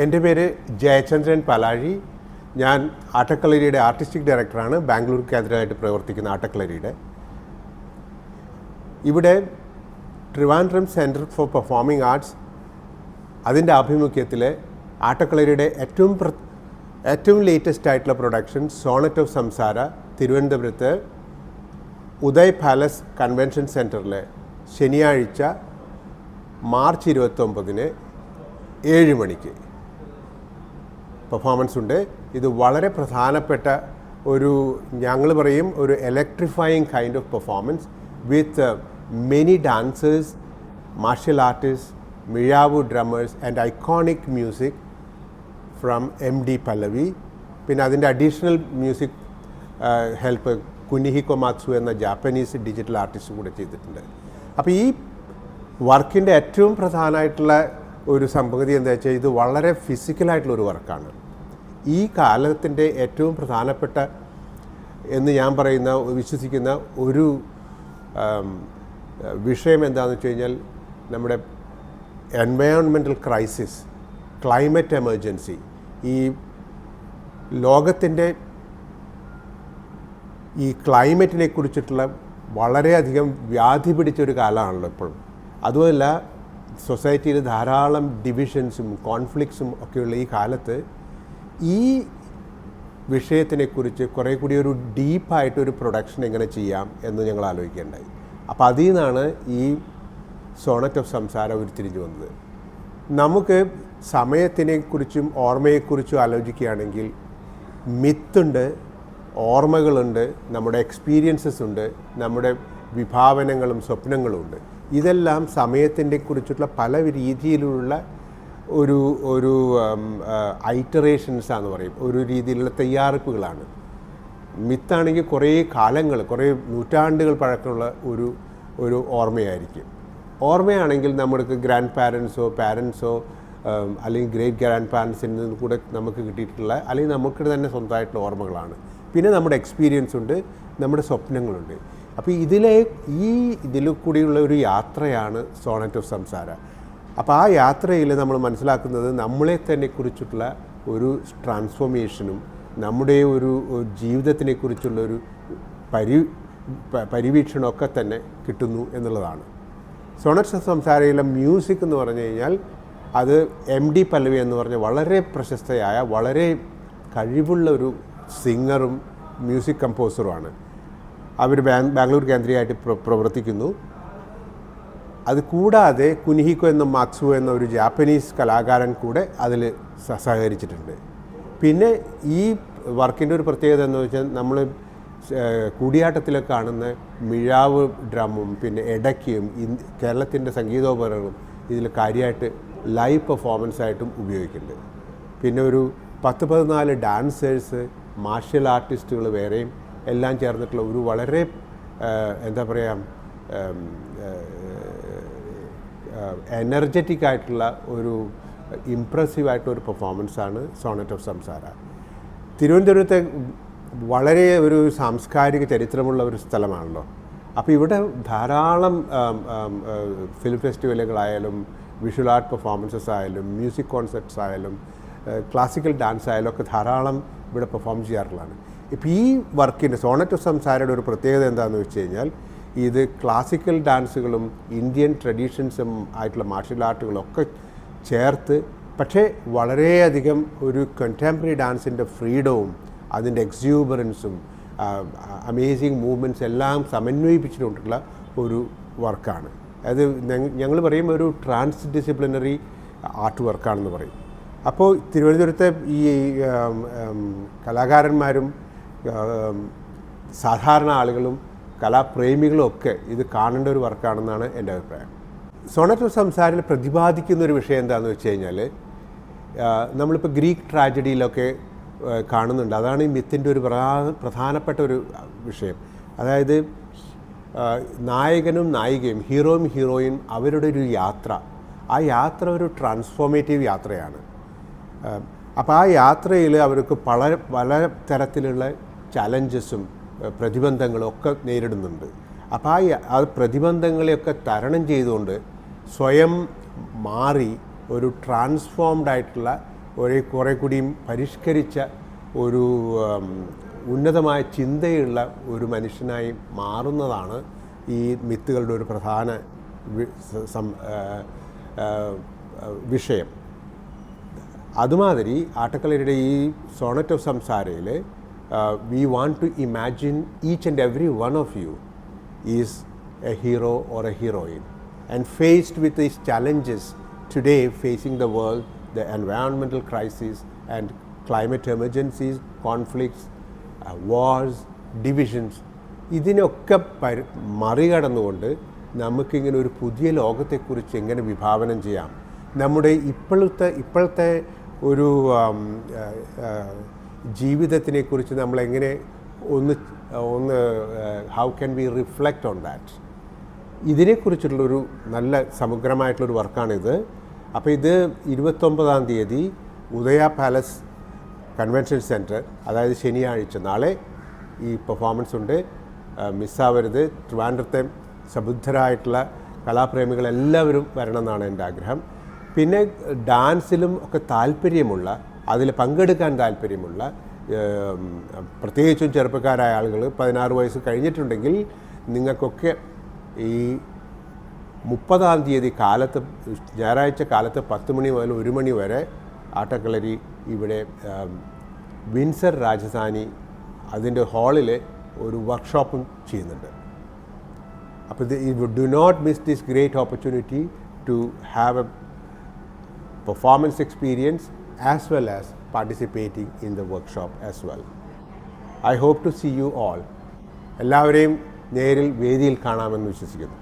എന്റെ പേര് ജയചന്ദ്രൻ പലാഴി. ഞാൻ ആട്ടക്കളരിയുടെ ആർട്ടിസ്റ്റിക് ഡയറക്ടറാണ്. ബാംഗ്ലൂർ കേന്ദ്രമായിട്ട് പ്രവർത്തിക്കുന്ന ആട്ടക്കളരിയുടെ ഇവിടെ Trivandrum centre for performing arts അതിന്റെ ആഭിമുഖ്യത്തിൽ ആട്ടക്കളരിയുടെ ഏറ്റവും ഏറ്റവും ലേറ്റസ്റ്റ് ആയിട്ടുള്ള പ്രൊഡക്ഷൻ സോണറ്റ് ഓഫ് സംസാര തിരുവനന്തപുരത്ത് ഉദയ് പാലസ് കൺവെൻഷൻ സെന്ററിൽ ശനിയാഴ്ച മാർച്ച് ഇരുപത്തൊമ്പതിന് ഏഴ് മണിക്ക്. പെർഫോമൻസ് ഉണ്ട്. ഇത് വളരെ പ്രധാനപ്പെട്ട ഒരു ഞങ്ങൾ പറയും ഒരു electrifying kind of performance with many dancers martial artist mizhavu drummers and iconic music from M D Pallavi പിന്നെ അതിന്റെ additional music help Kunihiko Matsu എന്ന ജാപ്പനീസ് ഡിജിറ്റൽ ആർട്ടിസ്റ്റ് കൂടെ ചെയ്തിട്ടുണ്ട്. അപ്പോൾ ഈ വർക്കിന്റെ ഏറ്റവും പ്രധാനമായിട്ടുള്ള ഒരു സംഗതി എന്താ വെച്ചാൽ ഇത് വളരെ ഫിസിക്കലായിട്ടുള്ള ഒരു വർക്കാണ് ഈ കാലത്തിന്റെ ഏറ്റവും പ്രധാനപ്പെട്ട എന്ന് ഞാൻ പറയുന്ന വിശ്വസിക്കുന്ന ഒരു വിഷയം എന്താണെന്ന് വെച്ച് കഴിഞ്ഞാൽ നമ്മുടെ എൻവയോൺമെന്റൽ ക്രൈസിസ് ക്ലൈമറ്റ് എമർജൻസി ഈ ലോകത്തിന്റെ ഈ ക്ലൈമറ്റിനെ കുറിച്ചിട്ടുള്ള വളരെയധികം വ്യാധി പിടിച്ചൊരു കാലമാണല്ലോ ഇപ്പോഴും. അതുമല്ല സൊസൈറ്റിയിൽ ധാരാളം ഡിവിഷൻസും കോൺഫ്ലിക്ട്സും ഒക്കെയുള്ള ഈ കാലത്ത് ഈ വിഷയത്തിനെക്കുറിച്ച് കുറേ കൂടി ഒരു ഡീപ്പായിട്ടൊരു പ്രൊഡക്ഷൻ എങ്ങനെ ചെയ്യാം എന്ന് ഞങ്ങൾ ആലോചിക്കേണ്ടായി. അപ്പോൾ അതിൽ നിന്നാണ് ഈ സോണറ്റ് ഓഫ് സംസാരം ഉരുത്തിരിഞ്ഞു വന്നത്. നമുക്ക് സമയത്തിനെക്കുറിച്ചും ഓർമ്മയെക്കുറിച്ചും ആലോചിക്കുകയാണെങ്കിൽ മിത്തുണ്ട് ഓർമ്മകളുണ്ട് നമ്മുടെ എക്സ്പീരിയൻസസ് ഉണ്ട് നമ്മുടെ വിഭാവനങ്ങളും സ്വപ്നങ്ങളും ഉണ്ട്. ഇതെല്ലാം സമയത്തിന്റെ കുറിച്ചുള്ള പല രീതിയിലുള്ള ഒരു ഒരു ഐറ്ററേഷൻസ് ആണെന്ന് പറയും. ഒരു രീതിയിലുള്ള തയ്യാറെടുപ്പുകളാണ്. മിത്താണെങ്കിൽ കുറേ കാലങ്ങൾ കുറേ നൂറ്റാണ്ടുകൾ പഴക്കമുള്ള ഒരു ഒരു ഓർമ്മയായിരിക്കും. ഓർമ്മയാണെങ്കിൽ നമ്മൾക്ക് ഗ്രാൻഡ് പാരൻസോ പാരൻസോ അല്ലെങ്കിൽ ഗ്രേറ്റ് ഗ്രാൻഡ് പാരൻസിൽ നിന്ന് കൂടെ നമുക്ക് കിട്ടിയിട്ടുള്ള അല്ലെങ്കിൽ നമുക്ക് തന്നെ സ്വന്തമായിട്ടുള്ള ഓർമ്മകളാണ്. പിന്നെ നമ്മുടെ എക്സ്പീരിയൻസ് ഉണ്ട് നമ്മുടെ സ്വപ്നങ്ങളുണ്ട്. അപ്പോൾ ഇതിലെ ഈ ഇതിൽ കൂടിയുള്ള ഒരു യാത്രയാണ് സോണറ്റ് ഓഫ് സംസാര. അപ്പോൾ ആ യാത്രയിൽ നമ്മൾ മനസ്സിലാക്കുന്നത് നമ്മളെ തന്നെ കുറിച്ചിട്ടുള്ള ഒരു ട്രാൻസ്ഫോർമേഷനും നമ്മുടെ ഒരു ഒരു ജീവിതത്തിനെ കുറിച്ചുള്ള ഒരു പരി പരിവീക്ഷണമൊക്കെ തന്നെ കിട്ടുന്നു എന്നുള്ളതാണ്. സോണറ്റ് സംസാരയിലെ മ്യൂസിക് എന്ന് പറഞ്ഞു കഴിഞ്ഞാൽ അത് എം ഡി പല്ലവി എന്ന് പറഞ്ഞ വളരെ പ്രശസ്തയായ വളരെ കഴിവുള്ള ഒരു സിംഗറും മ്യൂസിക് കമ്പോസറുമാണ് അവർ ബാംഗ്ലൂർ കേന്ദ്രീയമായിട്ട് പ്രവർത്തിക്കുന്നു. അത് കൂടാതെ കുനിഹിക്കോ എന്ന മാക്സു എന്ന ഒരു ജാപ്പനീസ് കലാകാരൻ കൂടെ അതിൽ സഹകരിച്ചിട്ടുണ്ട്. പിന്നെ ഈ വർക്കിന്റെ ഒരു പ്രത്യേകത എന്ന് വെച്ചാൽ നമ്മൾ കൂടിയാട്ടത്തിലെ കാണുന്ന മിഴാവ് ഡ്രമ്മും പിന്നെ എടയ്ക്കയും കേരളത്തിന്റെ സംഗീതോപകരണങ്ങളും ഇതിൽ കാര്യമായിട്ട് ലൈവ് പെർഫോമൻസ് ആയിട്ടും ഉപയോഗിക്കുന്നുണ്ട്. പിന്നെ ഒരു പത്ത് പതിനാല് ഡാൻസേഴ്സ് മാർഷ്യൽ ആർട്ടിസ്റ്റുകൾ വേറെയും എല്ലാം ചേർന്നിട്ടുള്ള ഒരു വളരെ എന്താ പറയുക എനർജറ്റിക് ആയിട്ടുള്ള ഒരു ഇമ്പ്രസീവ് ആയിട്ടുള്ള ഒരു ആണ് സോണറ്റ് ഓഫ് സംസാര തിരുവനന്തപുരത്തെ വളരെ ഒരു സാംസ്കാരിക ചരിത്രമുള്ള ഒരു സ്ഥലമാണല്ലോ. അപ്പോൾ ഇവിടെ ധാരാളം ഫിലിം ഫെസ്റ്റിവലുകളായാലും വിഷ്വൽ ആർട്ട് പെർഫോമൻസസ് ആയാലും മ്യൂസിക് കോൺസെർട്ട്സ് ആയാലും ക്ലാസിക്കൽ ഡാൻസ് ആയാലും ഒക്കെ ധാരാളം ഇവിടെ പെർഫോം ചെയ്യാറുള്ളതാണ്. ഇപ്പോൾ ഈ വർക്കിന്റെ സോണറ്റ് ഓഫ് സംസാരയുടെ ഒരു പ്രത്യേകത എന്താണെന്ന് വെച്ച് കഴിഞ്ഞാൽ ഇത് ക്ലാസിക്കൽ ഡാൻസുകളും ഇന്ത്യൻ ട്രഡീഷൻസും ആയിട്ടുള്ള മാർഷ്യൽ ആർട്ടുകളും ഒക്കെ ചേർത്ത് പക്ഷേ വളരെയധികം ഒരു കണ്ടംപററി ഡാൻസിന്റെ ഫ്രീഡവും അതിന്റെ എക്സ്യൂബറൻസും അമേസിങ് മൂവ്മെന്റ്സ് എല്ലാം സമന്വയിപ്പിച്ചിട്ടുള്ള ഒരു വർക്കാണ് അത് ഞങ്ങൾ പറയും ഒരു ട്രാൻസ് ഡിസിപ്ലിനറി ആർട്ട് വർക്കാണെന്ന് പറയും. അപ്പോൾ തിരുവനന്തപുരത്തെ ഈ കലാകാരന്മാരും സാധാരണ ആളുകളും കലാപ്രേമികളും ഒക്കെ ഇത് കാണേണ്ട ഒരു വർക്കാണെന്നാണ് എന്റെ അഭിപ്രായം. സോണറ്റ് ഓഫ് സംസാരിൽ പ്രതിപാദിക്കുന്ന ഒരു വിഷയം എന്താണെന്ന് വെച്ച് കഴിഞ്ഞാൽ നമ്മളിപ്പോൾ ഗ്രീക്ക് ട്രാജഡിയിലൊക്കെ കാണുന്നുണ്ട്. അതാണ് ഈ മിത്തിന്റെ ഒരു പ്രധാനപ്പെട്ട ഒരു വിഷയം. അതായത് നായകനും നായികയും ഹീറോയും ഹീറോയും അവരുടെ ഒരു യാത്ര. ആ യാത്ര ഒരു ട്രാൻസ്ഫോർമേറ്റീവ് യാത്രയാണ്. അപ്പോൾ ആ യാത്രയിൽ അവർക്ക് പല പല തരത്തിലുള്ള ചലഞ്ചസും പ്രതിബന്ധങ്ങളും ഒക്കെ നേരിടുന്നുണ്ട്. അപ്പോൾ ആ ആ പ്രതിബന്ധങ്ങളെയൊക്കെ തരണം ചെയ്തുകൊണ്ട് സ്വയം മാറി ഒരു ട്രാൻസ്ഫോംഡ് ആയിട്ടുള്ള ഒരേ കുറേ കൂടിയും പരിഷ്കരിച്ച ഒരു ഉന്നതമായ ചിന്തയുള്ള ഒരു മനുഷ്യനായി മാറുന്നതാണ് ഈ മിത്തുകളുടെ ഒരു പ്രധാന വിഷയം. അതുമാതിരി ആട്ടക്കലരുടെ ഈ sonnet of സംസാരയിൽ we to imagine each and every one of you is a hero or a heroine. And faced with these challenges today facing the world, the environmental crisis and climate emergencies, conflicts, uh, wars, divisions, ഇതിനൊക്കെ പരി മറികടന്നുകൊണ്ട് നമുക്കിങ്ങനെ ഒരു പുതിയ ലോകത്തെക്കുറിച്ച് എങ്ങനെ വിഭാവനം ചെയ്യാം നമ്മുടെ ഇപ്പോഴത്തെ ഇപ്പോഴത്തെ ഒരു ആം, നമ്മൾ എങ്ങനെ ജീവിതത്തിനെക്കുറിച്ച് ഒന്ന് ഒന്ന് how can we reflect on that ഇതിനെക്കുറിച്ചുള്ളൊരു നല്ല സമഗ്രമായിട്ടുള്ളൊരു വർക്കാണിത്. അപ്പോൾ ഇത് ഇരുപത്തൊമ്പതാം തീയതി ഉദയ പാലസ് കൺവെൻഷൻ സെന്റർ അതായത് ശനിയാഴ്ച നാളെ ഈ പെർഫോമൻസ് ഉണ്ട്. മിസ്സാവരുത് ട്രിവാൻഡ്രത്തെ സബുദ്ധരായിട്ടുള്ള കലാപ്രേമികളെല്ലാവരും വരണം എന്നാണ് എന്റെ ആഗ്രഹം. പിന്നെ ഡാൻസിലും ഒക്കെ താല്പര്യമുള്ള അതിൽ പങ്കെടുക്കാൻ താല്പര്യമുള്ള പ്രത്യേകിച്ചും ചെറുപ്പക്കാരായ ആളുകൾ പതിനാറ് വയസ്സ് കഴിഞ്ഞിട്ടുണ്ടെങ്കിൽ നിങ്ങൾക്കൊക്കെ ഈ മുപ്പതാം തീയതി കാലത്ത് ഞായറാഴ്ച കാലത്ത് പത്ത് മണി മുതൽ ഒരു മണി വരെ ആട്ടക്കളരി ഇവിടെ വിൻസർ രാജധാനി അതിന്റെ ഹാളിൽ ഒരു വർക്ക്ഷോപ്പും ചെയ്യുന്നുണ്ട്. അപ്പോൾ ഇത് do not miss this great opportunity to have a performance experience as well as participating in the workshop as well. I hope to see you all. എല്ലാവരെയും നേരിൽ വേദിയിൽ കാണാമെന്ന് വിശ്വസിക്കുന്നു